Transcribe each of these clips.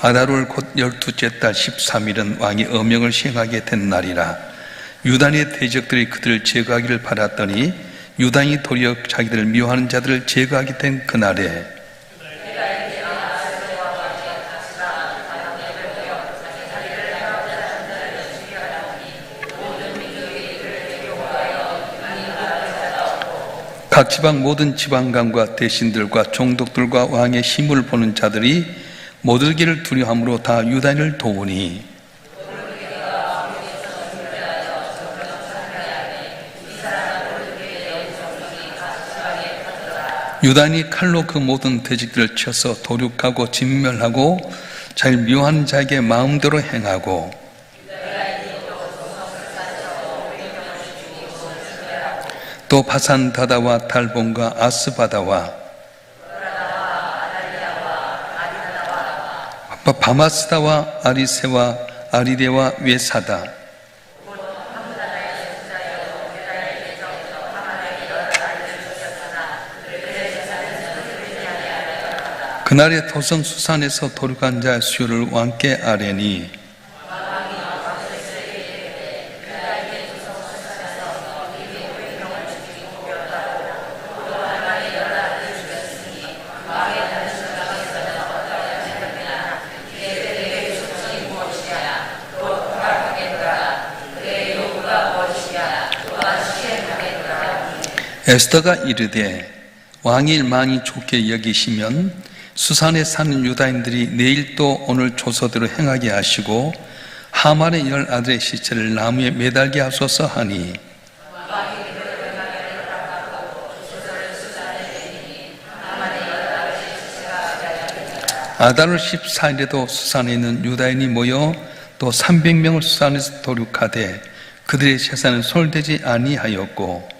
아다롤 곧 열두째 달 13일은 왕이 어명을 시행하게 된 날이라 유단의 대적들이 그들을 제거하기를 바랐더니 유단이 도리어 자기들을 미워하는 자들을 제거하게 된 그날에 각 지방 모든 지방관과 대신들과 종독들과 왕의 힘을 보는 자들이 모들기를 두려함으로 다 유단을 도우니 유단이 칼로 그 모든 대직들을 쳐서 도륙하고 진멸하고 잘 묘한 자에게 마음대로 행하고 또 바산 바다와 달본과 아스바다와 바마스다와 아리세와 아리데와 외사다. 그날의 도성 수산에서 도륙한 자의 수요를 왕께 아뢰니 에스더가 이르되 왕이 많이 좋게 여기시면 수산에 사는 유다인들이 내일 또 오늘 조서대로 행하게 하시고 하만의 열 아들의 시체를 나무에 매달게 하소서 하니 아달월 14일에도 수산에 있는 유다인이 모여 또 300명을 수산에서 도륙하되 그들의 재산은 솔되지 아니하였고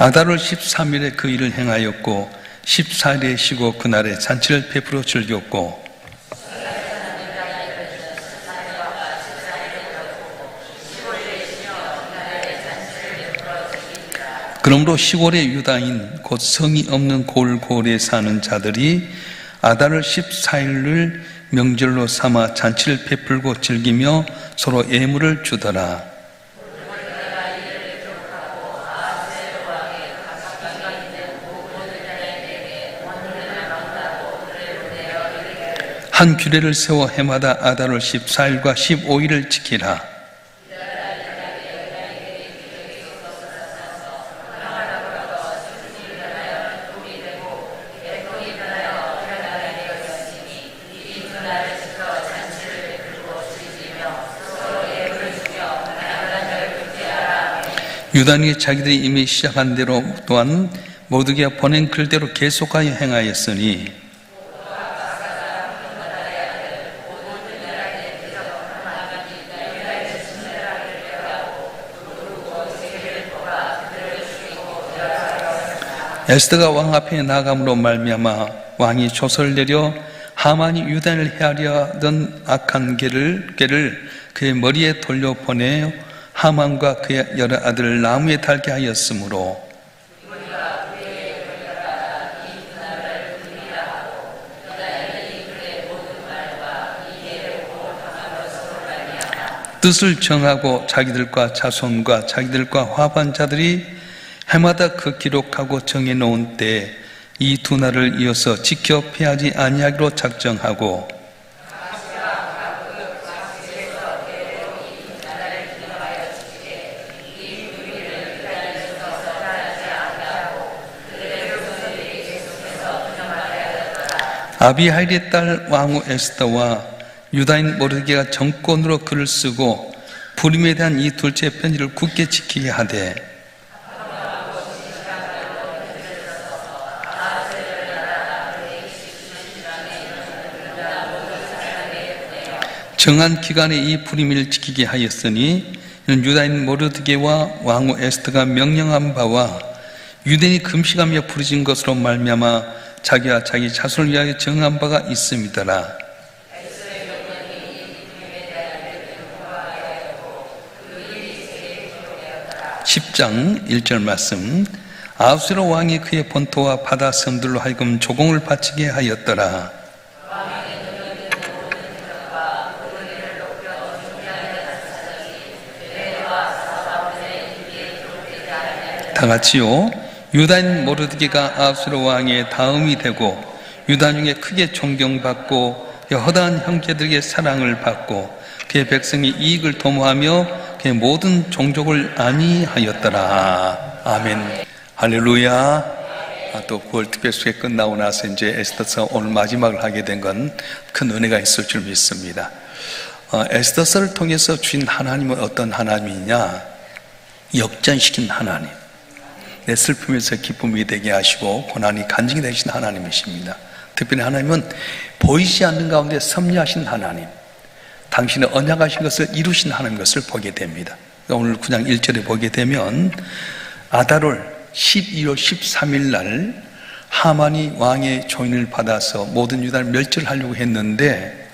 아달월 13일에 그 일을 행하였고 14일에 쉬고 그날에 잔치를 베풀어 즐겼고 그러므로 시골의 유다인 곧 성이 없는 골골에 사는 자들이 아달월 14일을 명절로 삼아 잔치를 베풀고 즐기며 서로 예물을 주더라. 한 규례를 세워 해마다 아달월 14일과 15일을 지키라. 유단이 자기들이 이미 시작한 대로 또한 모두가 보낸 글대로 계속하여 행하였으니 에스더가 왕 앞에 나감으로 말미암아 왕이 조서를 내려 하만이 유단을 헤아려 하던 악한 개를, 개를 그의 머리에 돌려 보내 하만과 그의 여러 아들을 나무에 달게 하였으므로. 뜻을 정하고 자기들과 자손과 자기들과 화반 자들이 해마다 그 기록하고 정해놓은 때이두 날을 이어서 지켜 피하지 아니하기로 작정하고 아비하일의 딸 왕후 에스더와 유다인 모르게가 정권으로 글을 쓰고 부림에 대한 이 둘째 편지를 굳게 지키게 하되 정한 기간에 이 불임을 지키게 하였으니 이는 유다인 모르드게와 왕후 에스트가 명령한 바와 유대인이 금식하며 부르진 것으로 말미암아 자기와 자기 자손을 위하여 정한 바가 있음이더라. 십장일절 말씀 아우스로 왕이 그의 본토와 바다 섬들로 하여금 조공을 바치게 하였더라 다 같이요. 유다인 모르드게가 아수르 왕의 다음이 되고 유다 중에 크게 존경받고 허다한 형제들에게 사랑을 받고 그의 백성이 이익을 도모하며 그의 모든 종족을 안위하였더라. 아멘. 할렐루야. 아, 또 9월 특별수회 끝나고 나서 이제 에스더서 오늘 마지막을 하게 된 건 큰 은혜가 있을 줄 믿습니다. 어, 에스더서를 통해서 주신 하나님은 어떤 하나님이냐? 역전시킨 하나님. 내 슬픔에서 기쁨이 되게 하시고 고난이 간증이 되신 하나님이십니다. 특별히 하나님은 보이지 않는 가운데 섭리하신 하나님, 당신의 언약하신 것을 이루신 하나님 것을 보게 됩니다. 오늘 그냥 1절에 보게 되면 아달월 12월 13일 날 하만이 왕의 조인을 받아서 모든 유다를 멸절하려고 했는데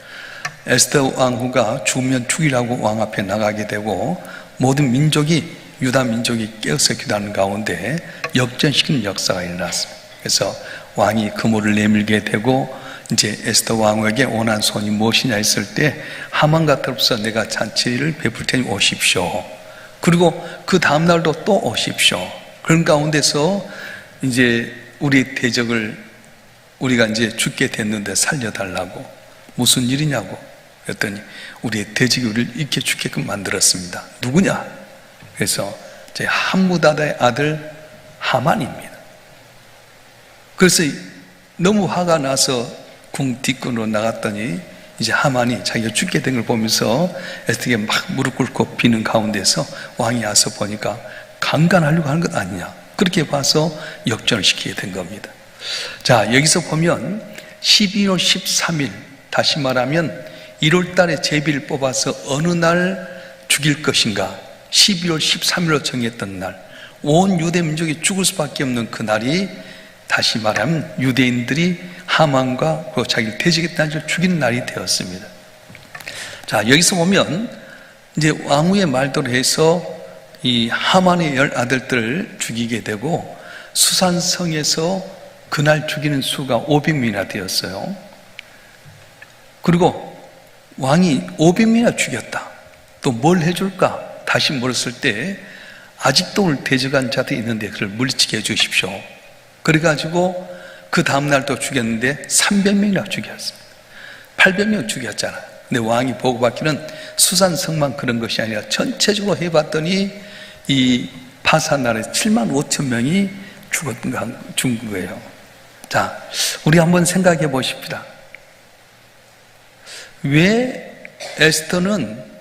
에스더 왕후가 죽으면 죽이라고 왕 앞에 나가게 되고 모든 민족이 유다 민족이 깨어서 기도하는 가운데 역전시키는 역사가 일어났습니다. 그래서 왕이 그물을 내밀게 되고 이제 에스더 왕에게 원한 손이 무엇이냐 했을 때 하만과 더불어서 내가 잔치를 베풀 테니 오십시오. 그리고 그 다음 날도 또 오십시오. 그런 가운데서 이제 우리 대적을 우리가 이제 죽게 됐는데 살려달라고 무슨 일이냐고 그랬더니 우리의 대적이 우리를 잊게 죽게끔 만들었습니다. 누구냐? 그래서 제 함무다다의 아들 하만입니다. 그래서 너무 화가 나서 궁 뒷근으로 나갔더니 이제 하만이 자기가 죽게 된 걸 보면서 에스테게 막 무릎 꿇고 비는 가운데서 왕이 와서 보니까 강간하려고 하는 것 아니냐. 그렇게 봐서 역전을 시키게 된 겁니다. 자, 여기서 보면 12월 13일, 다시 말하면 1월 달에 제비를 뽑아서 어느 날 죽일 것인가 12월 13일로 정했던 날, 온 유대 민족이 죽을 수밖에 없는 그 날이 다시 말하면 유대인들이 하만과 그 자기를 대적했다는 줄 죽이는 날이 되었습니다. 자, 여기서 보면 이제 왕후의 말대로 해서 이 하만의 열 아들들을 죽이게 되고 수산성에서 그날 죽이는 수가 500명이나 되었어요. 그리고 왕이 500명이나 죽였다. 또 뭘 해줄까? 다시 물었을 때 아직도 오늘 대적한 자들이 있는데 그를 물리치게 해주십시오. 그래가지고 그 다음날 또 죽였는데 300명이나 죽였습니다. 800명 죽였잖아요. 근데 왕이 보고받기는 수산성만 그런 것이 아니라 전체적으로 해봤더니 이 파산날에 7만 5천 명이 죽었던 죽은 거예요. 자, 우리 한번 생각해 보십시다. 왜 에스터는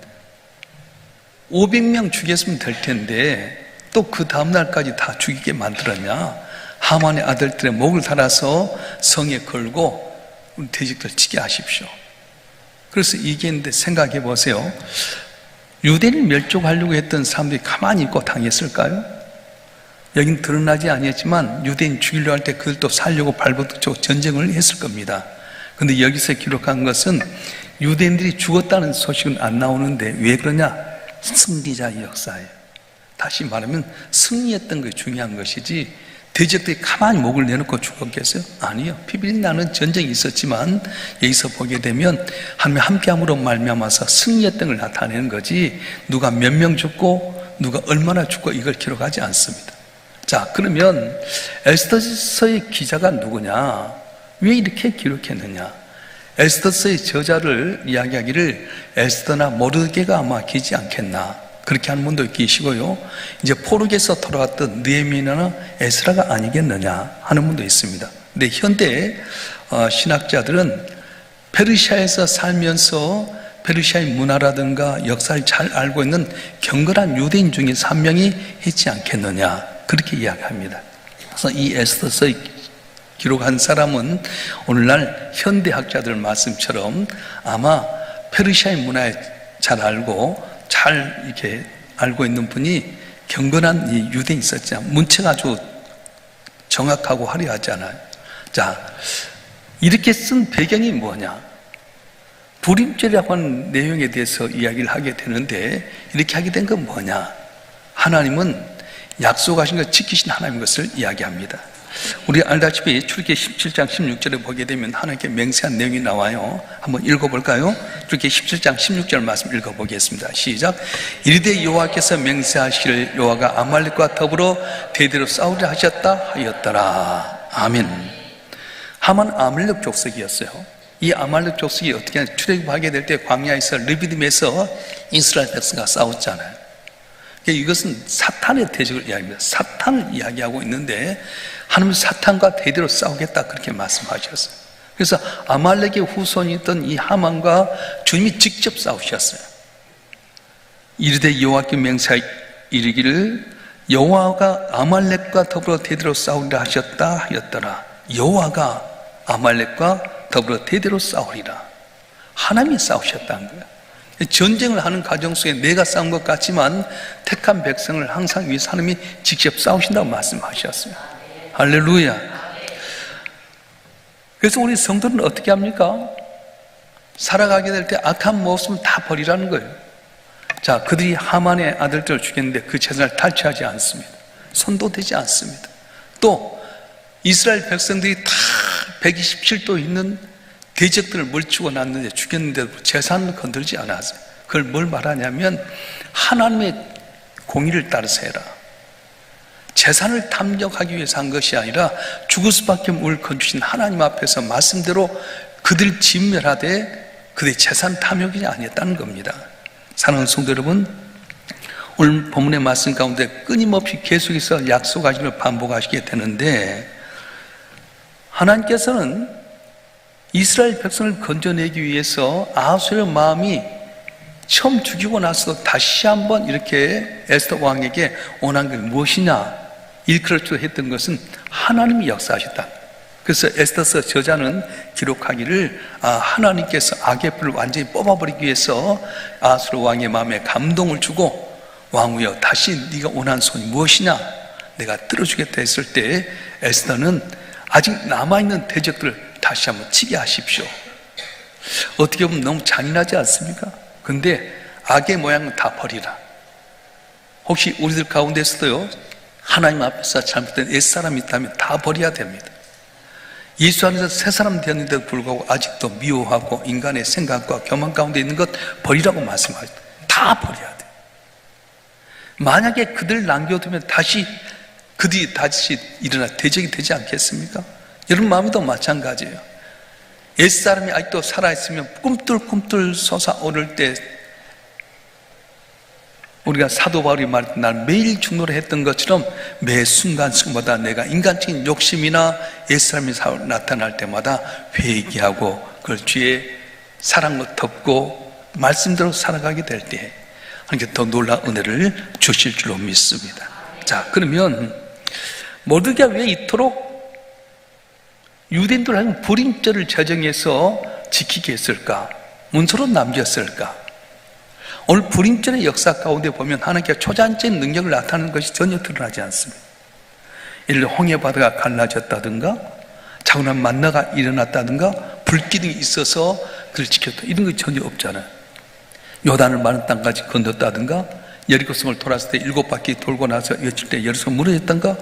500명 죽였으면 될 텐데 또 그 다음날까지 다 죽이게 만들었냐? 하만의 아들들의 목을 달아서 성에 걸고 돼지들 치게 하십시오. 그래서 얘기했는데 생각해 보세요. 유대를 멸종하려고 했던 사람들이 가만히 있고 당했을까요? 여긴 드러나지 아니었지만 유대인 죽이려 할 때 그들도 살려고 발버둥쳐 전쟁을 했을 겁니다. 근데 여기서 기록한 것은 유대인들이 죽었다는 소식은 안 나오는데 왜 그러냐? 승리자의 역사예요. 다시 말하면 승리했던 게 중요한 것이지 대적들이 가만히 목을 내놓고 죽었겠어요? 아니요. 피비린 나는 전쟁이 있었지만 여기서 보게 되면 함께함으로 말미암아서 승리했던 걸 나타내는 거지 누가 몇 명 죽고 누가 얼마나 죽고 이걸 기록하지 않습니다. 자 그러면 에스더서의 기자가 누구냐? 왜 이렇게 기록했느냐? 에스더서의 저자를 이야기하기를 에스더나 모르게가 아마 기지 않겠나 그렇게 하는 분도 계시고요. 이제 포르게서 돌아왔던 느헤미나 에스라가 아니겠느냐 하는 분도 있습니다. 근데 현대 어, 신학자들은 페르시아에서 살면서 페르시아의 문화라든가 역사를 잘 알고 있는 경건한 유대인 중에서 한 명이 있지 않겠느냐 그렇게 이야기합니다. 그래서 이 에스더서의 기록한 사람은 오늘날 현대학자들 말씀처럼 아마 페르시아의 문화에 잘 알고 잘 이렇게 알고 있는 분이 경건한 이 유대인 있었죠. 문체가 아주 정확하고 화려하잖아요. 자, 이렇게 쓴 배경이 뭐냐? 불임죄라고 하는 내용에 대해서 이야기를 하게 되는데 이렇게 하게 된 건 뭐냐? 하나님은 약속하신 것 지키신 하나님 것을 이야기합니다. 우리 알다시피 출기 17장 16절에 보게 되면 하나님께 맹세한 내용이 나와요. 한번 읽어볼까요? 출기 17장 16절 말씀 읽어보겠습니다. 시작. 이르되 여호와께서 맹세하시기를 여호와가 아말렉과 더불어 대대로 싸우려 하셨다 하였더라. 아멘. 하만 아말렉 족속이었어요. 이 아말렉 족속이 어떻게 출애굽하게 될 때 광야에서 르비딤에서 이스라엘 백성과 싸웠잖아요. 이것은 사탄의 대적을 이야기합니다. 사탄을 이야기하고 있는데 하나님 사탄과 대대로 싸우겠다 그렇게 말씀하셨어요. 그래서 아말렉의 후손이던 이 하만과 주님이 직접 싸우셨어요. 이르되 여호와께 맹세 이르기를 여호와가 아말렉과 더불어 대대로 싸우리라 하셨다 하였더라. 여호와가 아말렉과 더불어 대대로 싸우리라. 하나님이 싸우셨다는 거예요. 전쟁을 하는 가정 속에 내가 싸운 것 같지만 택한 백성을 항상 위해 하나님이 직접 싸우신다고 말씀하셨어요. 할렐루야. 그래서 우리 성도는 어떻게 합니까? 살아가게 될 때 악한 모습을 다 버리라는 거예요. 자, 그들이 하만의 아들들을 죽였는데 그 재산을 탈취하지 않습니다. 손도 대지 않습니다. 또 이스라엘 백성들이 다 127도 있는 대적들을 물치고 났는데 죽였는데도 재산을 건들지 않았어요. 그걸 뭘 말하냐면 하나님의 공의를 따라서 해라. 재산을 탐욕하기 위해서 한 것이 아니라 죽을 수밖에 물 건주신 하나님 앞에서 말씀대로 그들 진멸하되 그들의 재산 탐욕이 아니었다는 겁니다. 사랑하는 성도 여러분, 오늘 본문의 말씀 가운데 끊임없이 계속해서 약속하시는 반복하시게 되는데 하나님께서는 이스라엘 백성을 건져내기 위해서 아하수의 마음이 처음 죽이고 나서 다시 한번 이렇게 에스더 왕에게 원한 게 무엇이냐 일컬어져 했던 것은 하나님이 역사하셨다. 그래서 에스더서 저자는 기록하기를 아, 하나님께서 악의 불을 완전히 뽑아버리기 위해서 아수르 왕의 마음에 감동을 주고 왕후여 다시 네가 원한 손이 무엇이냐 내가 들어주겠다 했을 때 에스더는 아직 남아있는 대적들을 다시 한번 치게 하십시오. 어떻게 보면 너무 잔인하지 않습니까? 근데 악의 모양은 다 버리라. 혹시 우리들 가운데서도요, 하나님 앞에서 잘못된 옛사람이 있다면 다 버려야 됩니다. 예수 안에서 새 사람 되었는데도 불구하고 아직도 미워하고 인간의 생각과 교만 가운데 있는 것 버리라고 말씀하죠. 다 버려야 돼. 만약에 그들 남겨두면 다시 그들이 다시 일어나 대적이 되지 않겠습니까? 여러분 마음도 마찬가지예요. 옛사람이 아직도 살아있으면 꿈틀꿈틀 솟아오를 때 우리가 사도 바울이 말했던 날 매일 중노를 했던 것처럼 매 순간순간마다 내가 인간적인 욕심이나 옛사람이 나타날 때마다 회개하고 그걸 주의 사랑으로 덮고 말씀대로 살아가게 될 때 하나님께 더 놀라운 은혜를 주실 줄로 믿습니다. 자, 그러면 모두가 왜 이토록 유대인들 하는 불임절을 제정해서 지키게 했을까? 문서로 남겼을까? 오늘 불임절의 역사 가운데 보면 하나님께 초자연적인 능력을 나타내는 것이 전혀 드러나지 않습니다. 예를 홍해바다가 갈라졌다든가 자고난 만나가 일어났다든가 불기둥이 있어서 그를 지켰다 이런 거 전혀 없잖아요. 요단을 많은 땅까지 건넜다든가 여리고성을 돌았을 때 일곱 바퀴 돌고 나서 며칠 때 여리고성 무너졌던가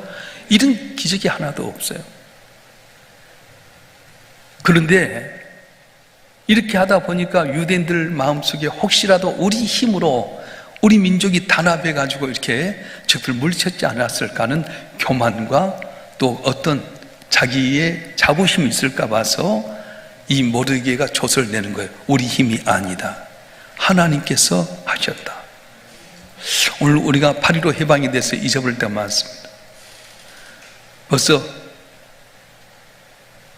이런 기적이 하나도 없어요. 그런데 이렇게 하다 보니까 유대인들 마음속에 혹시라도 우리 힘으로 우리 민족이 단합해 가지고 이렇게 적들 물리쳤지 않았을까 하는 교만과 또 어떤 자기의 자부심이 있을까 봐서 이 모르게가 조설 내는 거예요. 우리 힘이 아니다. 하나님께서 하셨다. 오늘 우리가 8.15 해방이 돼서 잊어버릴 때가 많습니다. 벌써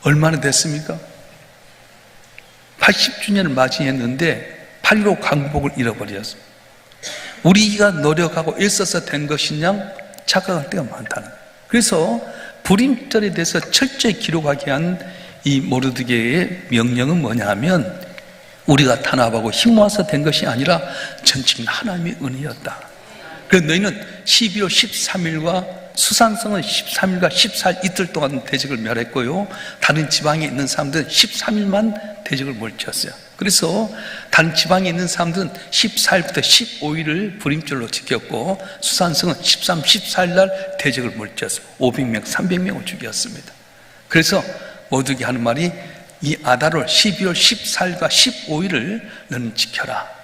얼마나 됐습니까? 80주년을 맞이했는데 8.15 강복을 잃어버렸어. 우리가 노력하고 애써서 된 것이냐 착각할 때가 많다는 그래서 불임절에 대해서 철저히 기록하게 한 이 모르드게의 명령은 뭐냐 하면 우리가 탄압하고 힘 모아서 된 것이 아니라 전적인 하나님의 은혜였다. 그래서 너희는 12월 13일과 수산성은 13일과 14일 이틀 동안 대적을 멸했고요. 다른 지방에 있는 사람들은 13일만 대적을 몰쳤어요. 그래서 다른 지방에 있는 사람들은 14일부터 15일을 불임절로 지켰고 수산성은 13, 14일 날 대적을 물렸어 500명, 300명을 죽였습니다. 그래서 모두게 하는 말이 이 아달을 12월 14일과 15일을 너는 지켜라.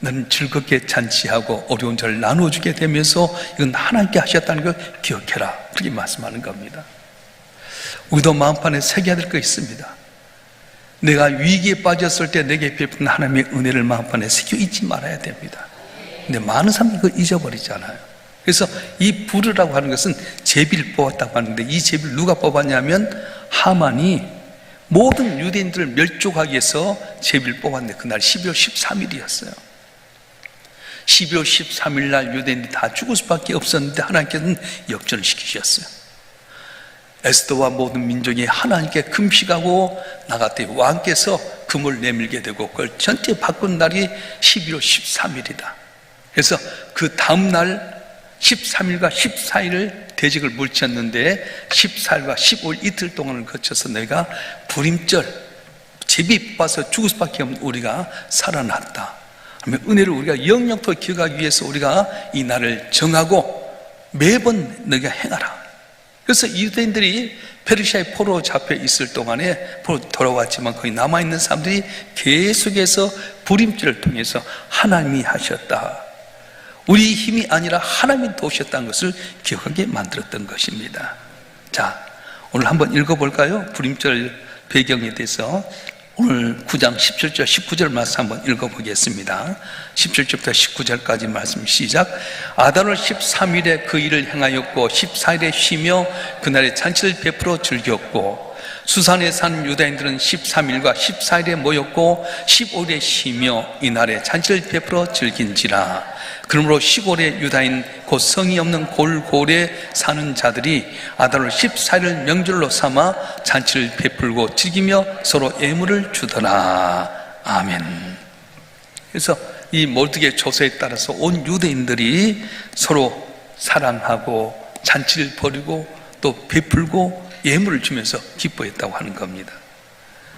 너는 즐겁게 잔치하고 어려운 절을 나누어주게 되면서 이건 하나님께 하셨다는 걸 기억해라. 그렇게 말씀하는 겁니다. 우리도 마음판에 새겨야 될 거 있습니다. 내가 위기에 빠졌을 때 내게 베푼 하나님의 은혜를 마음판에 새겨 잊지 말아야 됩니다. 근데 많은 사람들이 그걸 잊어버리잖아요. 그래서 이 부르라고 하는 것은 제비를 뽑았다고 하는데 이 제비를 누가 뽑았냐면 하만이 모든 유대인들을 멸족하기 위해서 제비를 뽑았는데 그날 12월 13일이었어요. 12월 13일 날 유대인들이 다 죽을 수밖에 없었는데 하나님께서는 역전을 시키셨어요. 에스더와 모든 민족이 하나님께 금식하고 나갔더니 왕께서 금을 내밀게 되고 그걸 전체 바꾼 날이 12월 13일이다. 그래서 그 다음 날 13일과 14일을 대직을 물쳤는데 14일과 15일 이틀 동안을 거쳐서 내가 불임절 제비 뽑아서 죽을 수밖에 없는 우리가 살아났다. 은혜를 우리가 영영토 기억하기 위해서 우리가 이 날을 정하고 매번 너가 행하라. 그래서 유대인들이 페르시아의 포로 잡혀 있을 동안에 포로 돌아왔지만 거기 남아있는 사람들이 계속해서 불임절을 통해서 하나님이 하셨다. 우리 힘이 아니라 하나님이 도우셨다는 것을 기억하게 만들었던 것입니다. 자, 오늘 한번 읽어볼까요? 불임절 배경에 대해서 오늘 9장 17절, 19절 말씀 한번 읽어보겠습니다. 17절부터 19절까지 말씀 시작. 아달월 13일에 그 일을 행하였고 14일에 쉬며 그날에 잔치를 베풀어 즐겼고 수산에 사는 유다인들은 13일과 14일에 모였고 15일에 쉬며 이날에 잔치를 베풀어 즐긴지라. 그러므로 시골의 유다인 곧 성이 없는 골골에 사는 자들이 아달월 14일을 명절로 삼아 잔치를 베풀고 즐기며 서로 예물을 주더라. 아멘. 그래서 이 몰드게 조서에 따라서 온 유대인들이 서로 사랑하고 잔치를 벌이고 또 베풀고 예물을 주면서 기뻐했다고 하는 겁니다.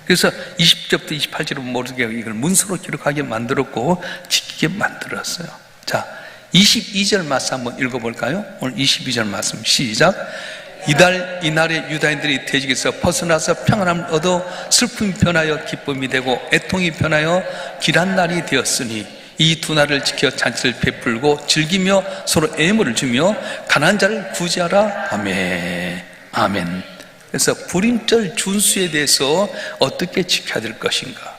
그래서 20절부터 28절은 모르게 이걸 문서로 기록하게 만들었고 지키게 만들었어요. 자, 22절 말씀 한번 읽어볼까요? 오늘 22절 말씀 시작. 이달 이날에 유다인들이 대직에서 벗어나서 평안함을 얻어 슬픔이 변하여 기쁨이 되고 애통이 변하여 길한 날이 되었으니 이 두 날을 지켜 잔치를 베풀고 즐기며 서로 애물을 주며 가난 자를 구제하라 아멘 아멘 그래서 불임절 준수에 대해서 어떻게 지켜야 될 것인가?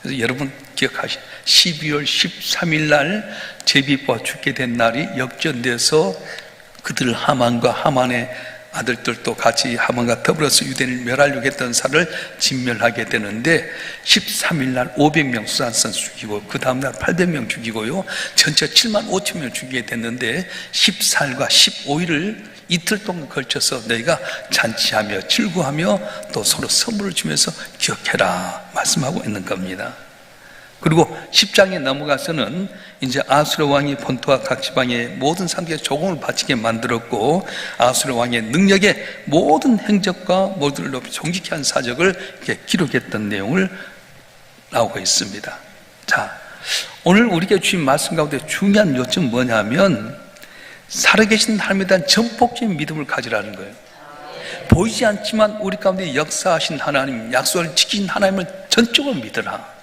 그래서 여러분 기억하시 12월 13일 날 제비와 죽게 된 날이 역전돼서 그들 하만과 하만의 아들들도 같이 하만과 더불어서 유대인을 멸하려고 했던 사를 진멸하게 되는데 13일 날 500명 수산선 죽이고 그 다음 날 800명 죽이고요. 전체 7만 5천 명 죽이게 됐는데 14일과 15일을 이틀 동안 걸쳐서 너희가 잔치하며 즐거하며 또 서로 선물을 주면서 기억해라 말씀하고 있는 겁니다 그리고 10장에 넘어가서는 이제 아수르 왕이 본토와 각 지방의 모든 상계에 조공을 바치게 만들었고 아수르 왕의 능력에 모든 행적과 모두를 높이 존귀케 한 사적을 기록했던 내용을 나오고 있습니다. 자, 오늘 우리에게 주신 말씀 가운데 중요한 요점은 뭐냐면 살아계신 하나님에 대한 전폭적인 믿음을 가지라는 거예요. 보이지 않지만 우리 가운데 역사하신 하나님, 약속을 지킨 하나님을 전적으로 믿으라.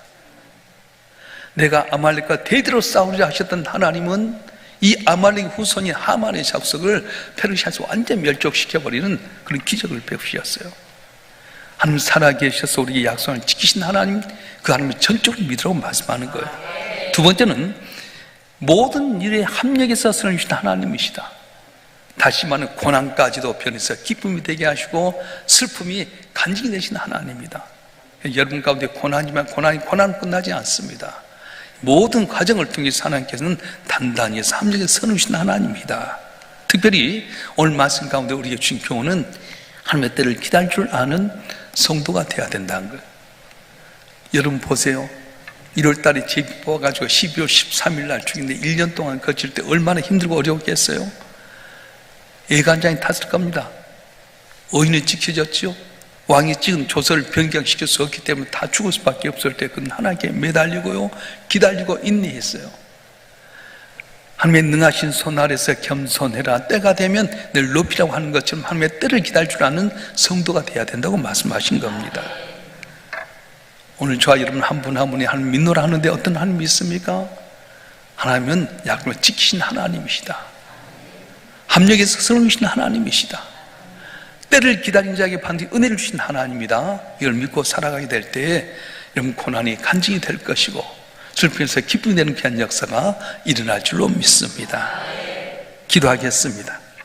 내가 아말렉과 대대로 싸우자 하셨던 하나님은 이 아말렉 후손인 하만의 작석을 페르시아에서 완전 멸족시켜버리는 그런 기적을 베푸셨어요. 하나님 살아계셔서 우리에게 약속을 지키신 하나님, 그 하나님을 전적으로 믿으라고 말씀하는 거예요. 두 번째는 모든 일에 합력해서 쓰는 하나님이시다. 다시 말하면 고난까지도 변해서 기쁨이 되게 하시고 슬픔이 간직이 되신 하나님입니다. 여러분 가운데 고난이면 고난이 고난 끝나지 않습니다. 모든 과정을 통해서 하나님께서는 단단히 삼적에 선우신 하나님입니다. 특별히 오늘 말씀 가운데 우리에게 주신 교훈은 하나님의 때를 기다릴 줄 아는 성도가 되어야 된다는 거예요. 여러분 보세요. 1월 달에 제비 뽑아가지고 12월 13일 날 죽인데 1년 동안 거칠 때 얼마나 힘들고 어려웠겠어요? 애간장이 탔을 겁니다. 어인은 지켜졌죠? 왕이 찍은 조서를 변경시킬 수 없기 때문에 다 죽을 수밖에 없을 때 그는 하나님께 매달리고요 기다리고 인내했어요 하나님의 능하신 손 아래서 겸손해라 때가 되면 늘 높이라고 하는 것처럼 하나님의 때를 기다릴 줄 아는 성도가 돼야 된다고 말씀하신 겁니다 오늘 저와 여러분 한 분 한 분이 하나님 믿노라 하는데 어떤 하나님이 있습니까? 하나님은 약속을 지키신 하나님이시다. 합력에서 성령이신 하나님이시다. 때를 기다린 자에게 반드시 은혜를 주신 하나님이다. 이걸 믿고 살아가게 될때 여러분 고난이 간증이 될 것이고 슬픔에서 기쁨이 되는 귀한 역사가 일어날 줄로 믿습니다. 기도하겠습니다